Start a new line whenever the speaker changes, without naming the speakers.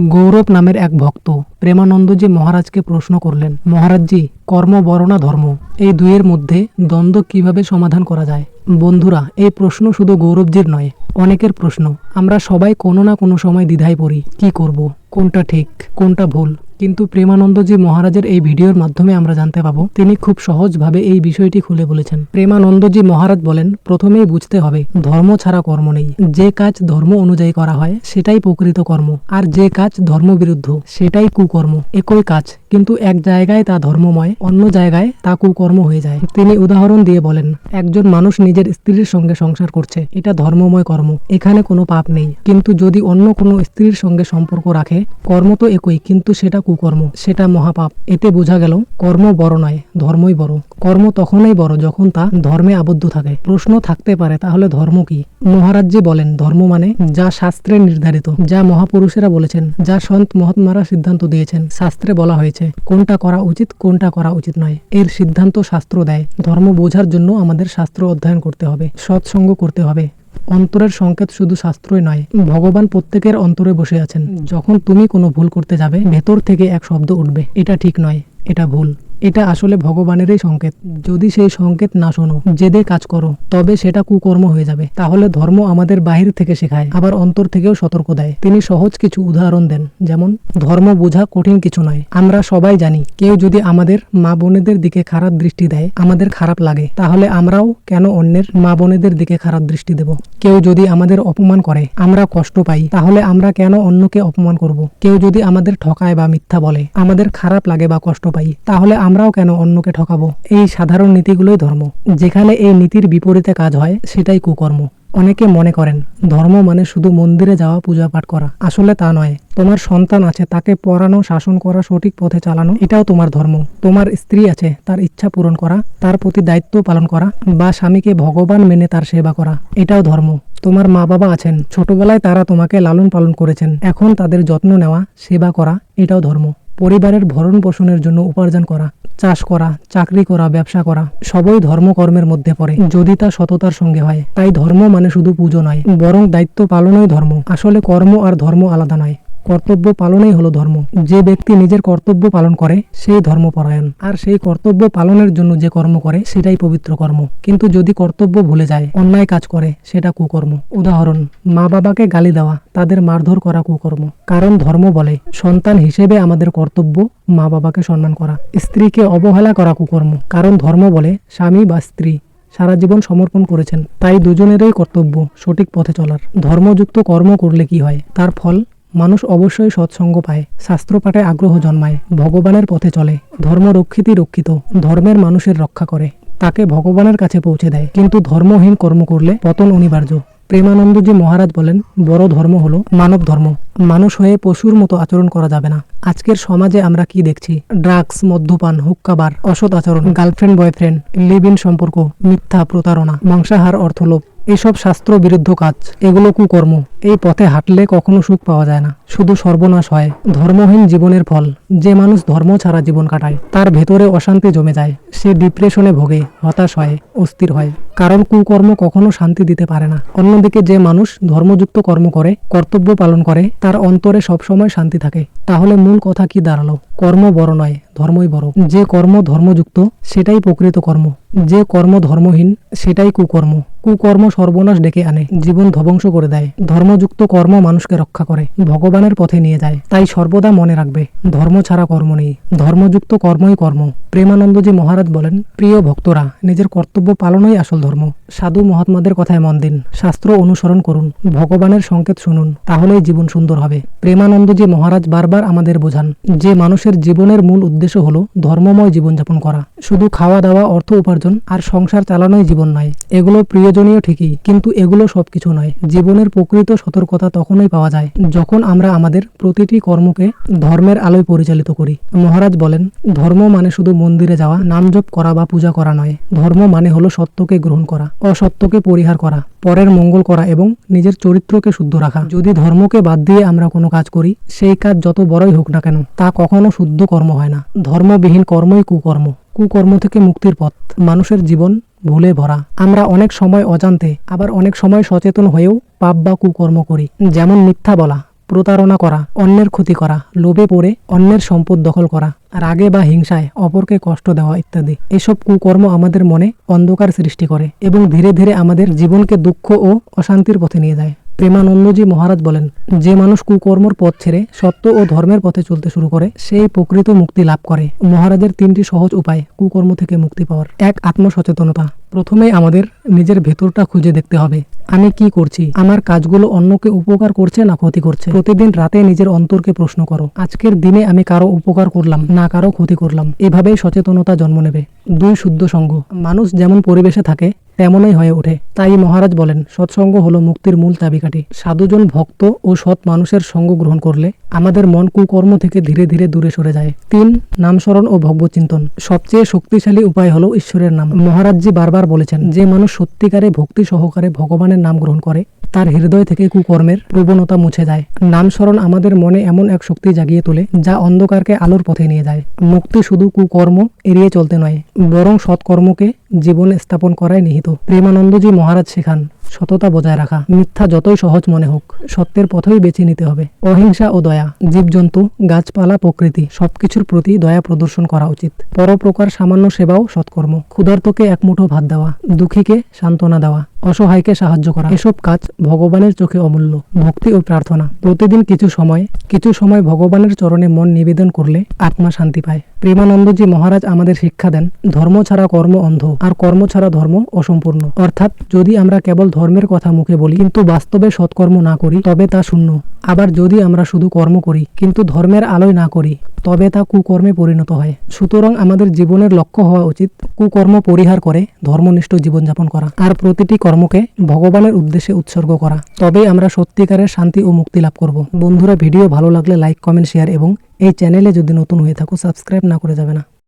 গৌরব নামের এক ভক্ত প্রেমানন্দজি মহারাজকে প্রশ্ন করলেন, মহারাজজি, কর্ম বর্ণা ধর্ম? এই দুয়ের মধ্যে দ্বন্দ্ব কীভাবে সমাধান করা যায়? বন্ধুরা, এই প্রশ্ন শুধু গৌরবজির নয়, অনেকের প্রশ্ন। আমরা সবাই কোনো না কোনো সময় দ্বিধায় পড়ি, কি করব? কোনটা ঠিক, কোনটা ভুল? কিন্তু প্রেমানন্দজি মহারাজের এই ভিডিওর মাধ্যমে আমরা জানতে পাবো, তিনি খুব সহজভাবে এই বিষয়টি খুলে বলেছেন। প্রেমানন্দজি মহারাজ বলেন, প্রথমেই বুঝতে হবে, ধর্ম ছাড়া কর্ম নেই। যে কাজ ধর্ম অনুযায়ী করা হয়, সেটাই প্রকৃত কর্ম। আর যে কাজ ধর্ম বিরুদ্ধ, সেটাই কুকর্ম। একই কাজ, কিন্তু এক জায়গায় তা ধর্মময়, অন্য জায়গায় তা কুকর্ম হয়ে যায়। তিনি উদাহরণ দিয়ে বলেন, একজন মানুষ নিজের স্ত্রীর সঙ্গে সংসার করছে, এটা ধর্মময় কর্ম, এখানে কোনো পাপ নেই। কিন্তু যদি অন্য কোনো স্ত্রীর সঙ্গে সম্পর্ক রাখে, কর্ম তো একই, কিন্তু সেটা কুকর্ম, সেটা মহাপাপ। এতে বোঝা গেল, কর্ম বড় নয়, ধর্মই বড়। কর্ম তখনই বড় যখন তা ধর্মে আবদ্ধ থাকে। প্রশ্ন থাকতে পারে, তাহলে ধর্ম কি? মহারাজজি বলেন, ধর্ম মানে যা শাস্ত্রে নির্ধারিত, যা মহাপুরুষেরা বলেছেন, যা সন্ত মহাত্মারা সিদ্ধান্ত দিয়েছেন, শাস্ত্রে বলা হয়েছে। কোনটা করা উচিত, কোনটা করা উচিত নয়। এর সিদ্ধান্ত শাস্ত্র দেয়। ধর্ম বোঝার জন্য আমাদের শাস্ত্র অধ্যয়ন করতে হবে, সৎসঙ্গ করতে হবে। অন্তরের সংকেত শুধু শাস্ত্রই নয়, ভগবান প্রত্যেকের অন্তরে বসে আছেন। যখন তুমি কোনো ভুল করতে যাবে, ভেতর থেকে এক শব্দ উঠবে। এটা ঠিক নয়, এটা ভুল। এটা আসলে ভগবানেরই সংকেত। যদি সেই সংকেত না শোনো, জেদে কাজ করো, তবে সেটা কুকর্ম হয়ে যাবে। তাহলে ধর্ম আমাদের বাহির থেকে শেখায়, আবার অন্তর থেকেও সতর্ক দেয়। তিনি সহজ কিছু উদাহরণ দেন, যেমন, ধর্ম বোঝা কঠিন কিছু নয়। আমরা সবাই জানি, কেউ যদি আমাদের মা বোনেদের দিকে খারাপ দৃষ্টি দেয়, আমাদের খারাপ লাগে। তাহলে আমরাও কেন অন্যের মা বোনেদের দিকে খারাপ দৃষ্টি দেব? কেউ যদি আমাদের অপমান করে, আমরা কষ্ট পাই, তাহলে আমরা কেন অন্যকে অপমান করব? কেউ যদি আমাদের ঠকায় বা মিথ্যা বলে, আমাদের খারাপ লাগে বা কষ্ট পাই, তাহলে আমরাও কেন অন্যকে ঠকাবো? এই সাধারণ নীতিগুলোই ধর্ম। যেখানে এই নীতির বিপরীতে কাজ হয়, সেটাই কুকর্ম। অনেকে মনে করেন, ধর্ম মানে শুধু মন্দিরে যাওয়া পূজা পাঠ করা। আসলে তা নয়। তোমার সন্তান আছে, তাকে পড়ানো, শাসন করা, সঠিক পথে চালানো, এটাও তোমার ধর্ম। তোমার স্ত্রী আছে, তার ইচ্ছা পূরণ করা, তার প্রতি দায়িত্ব পালন করা, বা স্বামীকে ভগবান মেনে তার সেবা করা, এটাও ধর্ম। তোমার মা বাবা আছেন, ছোটবেলায় তারা তোমাকে লালন পালন করেছেন। এখন তাদের যত্ন নেওয়া, সেবা করা, এটাও ধর্ম। পরিবারের ভরণ পোষণের জন্য উপার্জন করা চাষ করা, চাকরি করা, ব্যবসা করা, সবই ধর্মকর্মের মধ্যে পড়ে। যদি তা সততার সঙ্গে হয়, তাই ধর্ম মানে শুধু পুজো নয়, বরং দায়িত্ব পালনই ধর্ম। আসলে কর্ম আর ধর্ম আলাদা নয়। কর্তব্য পালনই হলো ধর্ম। যে ব্যক্তি নিজের কর্তব্য পালন করে, সেই ধর্মপরায়ণ। আর সেই কর্তব্য পালনের জন্য যে কর্ম করে, সেটাই পবিত্র কর্ম। কিন্তু যদি কর্তব্য ভুলে যায়, অন্যায় কাজ করে, সেটা কুকর্ম। উদাহরণ, মা বাবাকে গালি দেওয়া, তাদের মারধর করা কুকর্ম। কারণ ধর্ম বলে, সন্তান হিসেবে আমাদের কর্তব্য মা বাবাকে সম্মান করা। স্ত্রীকে অবহেলা করা কুকর্ম। কারণ ধর্ম বলে, স্বামী বা স্ত্রী সারা জীবন সমর্পণ করেছেন। তাই দুজনেরই কর্তব্য সঠিক পথে চলার। ধর্মযুক্ত কর্ম করলে কি হয়? তার ফল মানুষ অবশ্যই সৎসঙ্গ পায় শাস্ত্র পাঠে আগ্রহ জন্মায়, ভগবানের পথে চলে ধর্ম রক্ষিতই রক্ষিত, ধর্মের মানুষের রক্ষা করে, তাকে ভগবানের কাছে পৌঁছে দেয়। কিন্তু ধর্মহীন কর্ম করলে পতন অনিবার্য। প্রেমানন্দজি মহারাজ বলেন, বড় ধর্ম হলো মানব ধর্ম। মানুষ হয়ে পশুর মতো আচরণ করা যাবে না। আজকের সমাজে আমরা কি দেখছি? ড্রাগস, মদ্যপান, হুক্কাবার, অসৎ আচরণ, গার্লফ্রেন্ড, বয়ফ্রেন্ড লিভ ইন সম্পর্ক, মিথ্যা প্রতারণা, মাংসাহার, অর্থলোভ। এসব শাস্ত্র বিরুদ্ধ কাজ, এগুলো কুকর্ম। এই পথে হাঁটলে কখনো সুখ পাওয়া যায় না। শুধু সর্বনাশ হয়। ধর্মহীন জীবনের ফল। যে মানুষ ধর্ম ছাড়া জীবন কাটায়, তার ভেতরে অশান্তি জমে যায়। সে ডিপ্রেশনে ভোগে, হতাশ হয়, অস্থির হয়। কারণ কুকর্ম কখনো শান্তি দিতে পারে না। অন্যদিকে যে মানুষ ধর্মযুক্ত কর্ম করে, কর্তব্য পালন করে, তার অন্তরে সবসময় শান্তি থাকে। তাহলে মূল কথা কি দাঁড়াল? কর্ম বড় নয়, ধর্মই বড়। যে কর্ম ধর্মযুক্ত, সেটাই প্রকৃত কর্ম। যে কর্ম ধর্মহীন, সেটাই কুকর্ম। কুকর্ম সর্বনাশ ডেকে আনে, জীবন ধ্বংস করে দেয়। ধর্মযুক্ত কর্ম মানুষকে রক্ষা করে, ভগবানের পথে নিয়ে যায়। তাই সর্বদা মনে রাখবে, ধর্ম ছাড়া কর্ম নেই। ধর্মযুক্ত কর্মই কর্ম। প্রেমানন্দজি মহারাজ বলেন, প্রিয় ভক্তরা, নিজের কর্তব্য পালনই আসল ধর্ম। সাধু মহাত্মাদের কথায় মন দিন, শাস্ত্র অনুসরণ করুন, ভগবানের সংকেত শুনুন, তাহলেই জীবন সুন্দর হবে। প্রেমানন্দজি মহারাজ বারবার আমাদের বোঝান, যে মানুষের জীবনের মূল উদ্দেশ্য হলো ধর্মময় জীবনযাপন করা। শুধু খাওয়া দাওয়া অর্থ উপার্জন আর সংসার চালানোই জীবন নয়। এগুলো প্রয়োজনীয় ঠিকই, কিন্তু এগুলো সবকিছু নয়। জীবনের প্রকৃত সতর্কতা তখনই পাওয়া যায়, যখন আমরা আমাদের প্রতিটি কর্মকে ধর্মের আলোয় পরিচালিত করি। মহারাজ বলেন, ধর্ম মানে শুধু মন্দিরে যাওয়া নাম জপ করা বা পূজা করা নয়। ধর্ম মানে হলো সত্যকে গ্রহণ করা, অসত্যকে পরিহার করা, পরের মঙ্গল করা এবং নিজের চরিত্রকে শুদ্ধ রাখা। যদি ধর্মকে বাদ দিয়ে আমরা কোনো কাজ করি, সেই কাজ যত বড়ই হোক না কেন, তা কখনো শুদ্ধ কর্ম হয় না। ধর্মবিহীন কর্মই কুকর্ম। কুকর্ম থেকে মুক্তির পথ। মানুষের জীবন ভুলে ভরা। আমরা অনেক সময় অজান্তে, আবার অনেক সময় সচেতন হয়েও পাপ বা কুকর্ম করি। যেমন মিথ্যা বলা, প্রতারণা করা, অন্যের ক্ষতি করা, লোভে পড়ে অন্যের সম্পদ দখল করা, রাগে বা হিংসায় অপরকে কষ্ট দেওয়া ইত্যাদি। এসব কুকর্ম আমাদের মনে অন্ধকার সৃষ্টি করে এবং ধীরে ধীরে আমাদের জীবনকে দুঃখ ও অশান্তির পথে নিয়ে যায়। প্রেমানন্দজি মহারাজ বলেন, যে মানুষ কুকর্মর পথ ছেড়ে সত্য ও ধর্মের পথে চলতে শুরু করে, সেই প্রকৃত মুক্তি লাভ করে। মহারাজের তিনটি সহজ উপায় কুকর্ম থেকে মুক্তি পাওয়ার। এক, আত্মসচেতনতা। প্রথমে আমাদের নিজের ভেতরটা খুঁজে দেখতে হবে। আমি কি করছি? আমার কাজগুলো অন্যকে উপকার করছে না ক্ষতি করছে? প্রতিদিন রাতে নিজের অন্তরকে প্রশ্ন করো, আজকের দিনে আমি কারও উপকার করলাম না কারও ক্ষতি করলাম? এভাবেই সচেতনতা জন্ম নেবে। দুই, শুদ্ধ সঙ্গ। মানুষ যেমন পরিবেশে থাকে তেমনই হয়ে ওঠে। তাই মহারাজ বলেন, সৎসঙ্গ হলো মুক্তির মূল চাবিকাঠি। সাধুজন ভক্ত ও সৎ মানুষের সঙ্গ গ্রহণ করলে আমাদের মন কুকর্ম থেকে ধীরে ধীরে দূরে সরে যায়। তিন, নামস্মরণ ও ভব্যচিন্তন সবচেয়ে শক্তিশালী উপায় হলো ঈশ্বরের নাম। মহারাজজি বারবার বলেছেন, যে মানুষ সত্যিকারে ভক্তি সহকারে ভগবানের নাম গ্রহণ করে, তার হৃদয় থেকে কুকর্মের প্রবণতা মুছে যায়। নামস্মরণ আমাদের মনে এমন এক শক্তি জাগিয়ে তোলে, যা অন্ধকারকে আলোর পথে নিয়ে যায়। মুক্তি শুধু কুকর্ম এড়িয়ে চলতে নয়, বরং সৎকর্মকে জীবনে স্থাপন করায় নিহিত। প্রেমানন্দজি মহারাজ শেখান সততা বজায় রাখা, মিথ্যা যতই সহজ মনে হোক, সত্যের পথই বেছে নিতে হবে। অহিংসা ও দয়া, জীবজন্তু, গাছপালা, প্রকৃতি, সবকিছুর প্রতি দয়া প্রদর্শন করা উচিত। পরপ্রকার সামান্য সেবাও সৎকর্ম। ক্ষুধার্তকে এক মুঠো ভাত দেওয়া, দুঃখীকে সান্ত্বনা দেওয়া, অসহায়কে সাহায্য করা, এসব কাজ ভগবানের চোখে অমূল্য। ভক্তি ও প্রার্থনা। প্রতিদিন কিছু সময় কিছু সময় ভগবানের চরণে মন নিবেদন করলে আত্মা শান্তি পায়। প্রেমানন্দজি মহারাজ আমাদের শিক্ষা দেন, ধর্ম ছাড়া কর্ম অন্ধ, আর কর্ম ছাড়া ধর্ম অসম্পূর্ণ। অর্থাৎ, যদি আমরা কেবল ধর্মের কথা মুখে বলি, কিন্তু বাস্তবে সৎকর্ম না করি, তবে তা শূন্য। আবার যদি আমরা শুধু কর্ম করি, কিন্তু ধর্মের আলোয় না করি, তবে তা কুকর্মে পরিণত হয়। সুতরাং আমাদের জীবনের লক্ষ্য হওয়া উচিত, কুকর্ম পরিহার করে ধর্মনিষ্ঠ জীবনযাপন করা, আর প্রতিটি কর্মকে ভগবানের উদ্দেশ্যে উৎসর্গ করা। তবেই আমরা সত্যিকারের শান্তি ও মুক্তি লাভ করব। বন্ধুরা, ভিডিও ভালো লাগলে লাইক, কমেন্ট, শেয়ার এবং এই চ্যানেলে যদি নতুন হয়ে থাকো সাবস্ক্রাইব না করে যাবে না।